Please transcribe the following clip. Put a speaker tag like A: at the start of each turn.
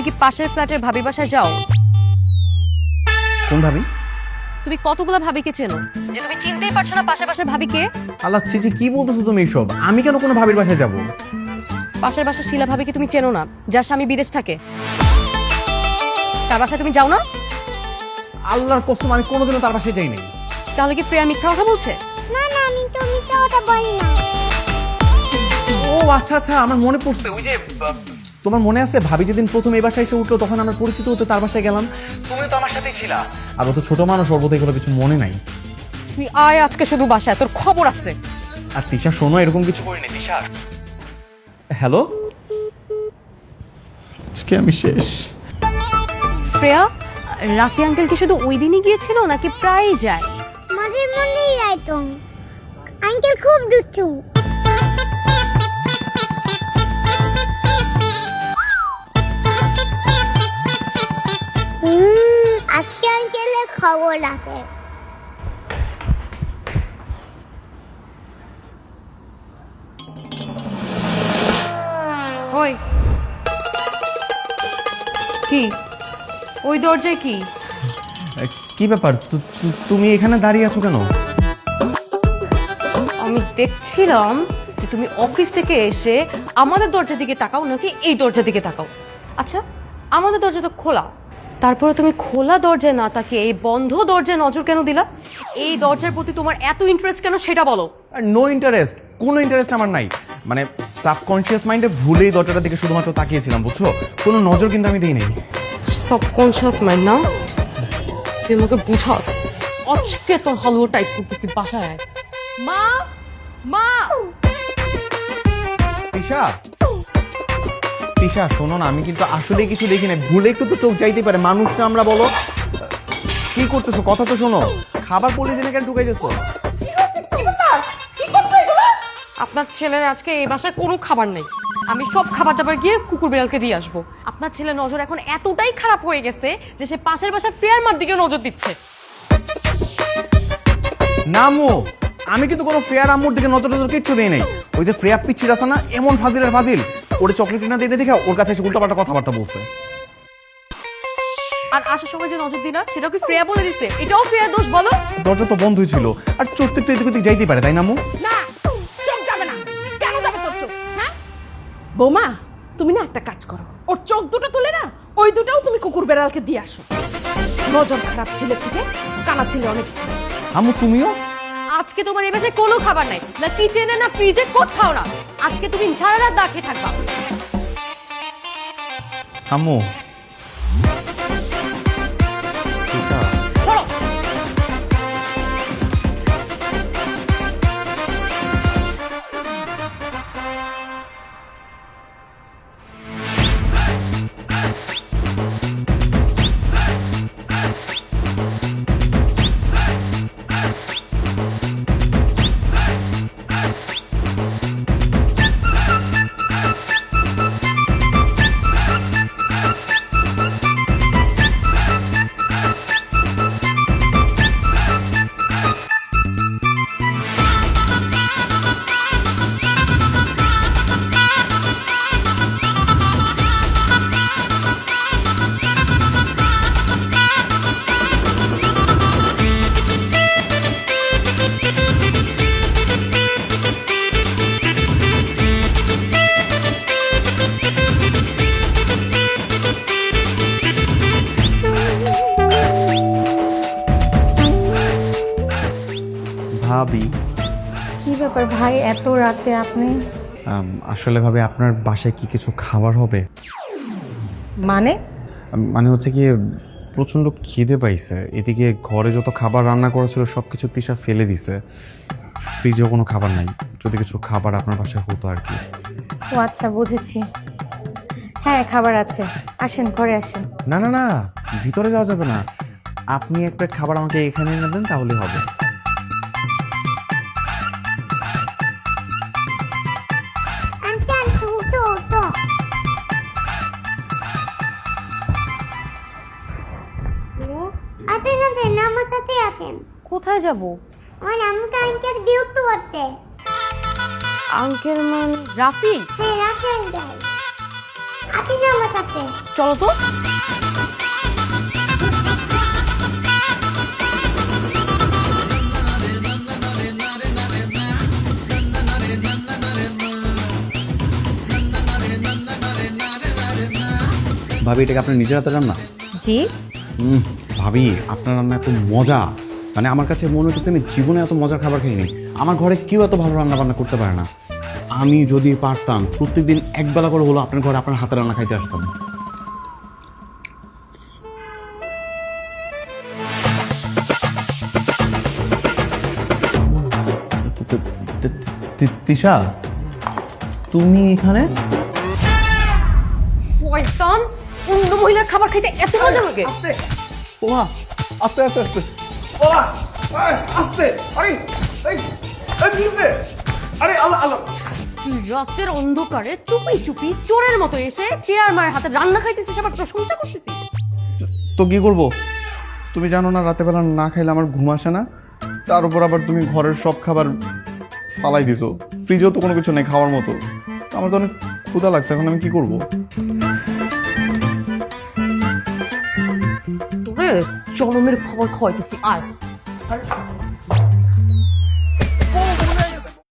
A: তুমি কি পাশের ফ্ল্যাটের ভাবি বাসায় যাও?
B: কোন ভাবি?
A: তুমি কতগুলো ভাবিকে চেনো? যে তুমি চিনতেই পারছ না পাশের বাসার ভাবিকে?
B: আল্লাহ ছিছি কি বলতেছো তুমি এইসব আমি কেন কোনো ভাবির বাসায় যাব?
A: পাশের বাসার শিলা ভাবিকে তুমি চেনো না যার স্বামী বিদেশ থাকে। তার বাসায় তুমি যাও না?
B: আল্লাহর কসম আমি কোনোদিনও তার বাসায় যাই নাই
A: তাহলে কি প্রিয়া মিথ্যা কথা বলছে?
C: না না আমি তো মিথ্যা কথা বলি না।
B: ও আচ্ছা আচ্ছা আমার মনে পড়ছে ওই যে আহ, তোমার মনে আছে? ভাবি যেদিন প্রথম এই বাসায় এসে উঠল তখন আমরা পরিচিত হতে তার বাসায় গেলাম। তুমি তো আমার সাথেই ছিলা। আর ও তো ছোট মানুষ ওর বোধহয় কিছু মনে নাই।
A: তুই আয় আজকে শুধু বাসায় তোর খবর আছে।
B: আর তিশা শোনো এরকম কিছু করিনি তিশা। হ্যালো? আজকে আমি শেষ।
A: শ্রেয়া রাফি আঙ্কেল কি শুধু ওই দিনই গিয়েছিল নাকি প্রায়ই যায়?
C: মাঝে মধ্যেই যাইতো আঙ্কেল খুব দুষ্টু। খবর আছে
A: ওই। কি? ওই দরজায় কি?
B: কি ব্যাপার? তুমি এখানে দাঁড়িয়ে আছো কেন?
A: আমি দেখছিলাম যে তুমি অফিস থেকে এসে আমাদের দরজার দিকে তাকাও নাকি এই দরজার দিকে তাকাও। আচ্ছা আমাদের দরজা তো খোলা। তারপরে তুমি খোলা দরজায় না তাকিয়ে এই বন্ধ দরজায় নজর কেন দিলা? এই দরজার প্রতি তোমার এত ইন্টারেস্ট কেন সেটা বলো।
B: নো ইন্টারেস্ট কোনো ইন্টারেস্ট আমার নাই। মানে সাবকনশিয়াস মাইন্ডে ভুলেই দরজাটার দিকে শুধুমাত্র তাকিয়েছিলাম বুঝছ? কোনো নজর কিন্তু আমি দিই নাই
A: সাবকনশিয়াস মাইন্ড না? তুই আমাকে বুঝাস। আজকে তোর হালুয়া টাইপ করতেছি বাসায়। মা! মা!
B: তিশা তিশা শোনো না আমি কিন্তু আসলে কিছু দেখি না ভুলে একটু তো চোখ যাইতে পারে মানুষ না আমরা বলো। কি করতেছো? কথা তো শোনো। খাবার পলি দিনে কেন ঢুকে যাচ্ছ
A: আপনার ছেলের আজকে এই বাসায় কোনো খাবার নেই। আমি সব খাবার দাবার গিয়ে কুকুর বিড়ালকে দিয়ে আসব। আপনার ছেলের নজর এখন এতটাই খারাপ হয়ে গেছে যে সে পাশের বাসায় ফ্রেয়ার মার দিকে নজর দিচ্ছে।
B: নামো আমি কিন্তু কোনো ফ্রেয়ার আম্মুর দিকে নজর নজর কিচ্ছু দিই নাই। ওই যে ফ্রেয়ার পিচ্ছির আছে না এমন ফাজিলের ফাজিল। ওরে চকলেট না দিয়ে দেখে ওর কাছে এসে উল্টাপাল্টা কথাবার্তা বলছে।
A: আর আসার সময় যে নজর দিলা সেটাও কি ফ্রেয়া বলে দিচ্ছে এটাও ফ্রেয়ার দোষ বলো।
B: দরজা তো বন্ধই ছিল। আর চোখ তো একটু এদিক ওদিক যাইতেই পারে তাই না আম্মু
D: না চোখ যাবে না। কেন যাবে তোর চোখ হ্যাঁ? বৌমা তুমি না একটা কাজ করো। ওর চোখ দুটো তুলে না ওই দুটাও তুমি কুকুর বেড়ালকে দিয়ে আসো। নজর খারাপ ছেলে থেকে কানা ছেলে অনেক।
B: আম্মু তুমিও?
A: আজকে তোমার এই বাসায় কোনো খাবার নাই। না কিচেনে না ফ্রিজে কোথাও না। আজকে তুমি সারা রাত দা খেয়ে থাকবা।
B: আম্মু ভাবি।
E: কি ব্যাপার ভাই এত রাতে আপনি?
B: আম, আসলে ভাবে আপনার বাসায় কি কিছু খাবার হবে?
E: মানে?
B: আম, মানে হচ্ছে কি প্রচণ্ড খিদে পাইছে। এদিকে ঘরে যত খাবার রান্না করেছিল সব কিছু তিশা ফেলে দিছে। ফ্রিজেও কোনো খাবার নাই। যদি কিছু খাবার আপনার বাসায় হতো আর কি।
E: ও আচ্ছা বুঝেছি। হ্যাঁ খাবার আছে। আসেন ঘরে আসেন।
B: না না না ভিতরে যাওয়া যাবে না। আপনি এক প্লেট খাবার আমাকে এখানে এনে দেন তাহলে হবে।
C: আতে না দেন আমার সাথে আছেন
A: কোথায় যাব?
C: আমার আমাকে আঙ্কেল বিরক্ত করতে।
A: আঙ্কেল মান রাফি?
C: হ্যাঁ যাই আপনি যে আমার সাথে
A: চলো তো।
B: ভাবি এটাকে আপনার নিজের হাতে রান্না?
E: জি।
B: ভাবি, আপনার রান্না এত মজা। মানে আমার কাছে মনে হচ্ছে আমি জীবনে এত মজার খাবার খাইনি। আমার ঘরে কেউ এত ভালো রান্না বান্না করতে পারে না। আমি যদি পারতাম, প্রত্যেকদিন একবেলা করে হলো আপনার ঘরে আপনার হাতে রান্না খাইতে আসতাম। তিশা তুমি এখানে
A: শয়তান অন্য মহিলার খাবার খাইতে এত মজা লাগে?
B: ওমা আস্তে আস্তে আস্তে। ওমা আস্তে। আরে এই এই আরে আল্লাহ আল্লাহ।
A: রাতের অন্ধকারে চুপি চুপি চোরের মতো এসে ফিরার মায়ের হাতে রান্না খাইতেছিস আবার প্রশংসা করতেছিস?
B: তো কি করব? তুমি জানো না রাতে বেলা না খাইলে আমার ঘুম আসে না? তার উপর আবার তুমি ঘরের সব খাবার ফালাই দিছো। ফ্রিজেও তো কোনো কিছু নেই খাওয়ার মতো। আমার তো অনেক ক্ষুধা লাগছে এখন আমি কি করব?
A: জনমের খবর খাওয়াইতেছি আয়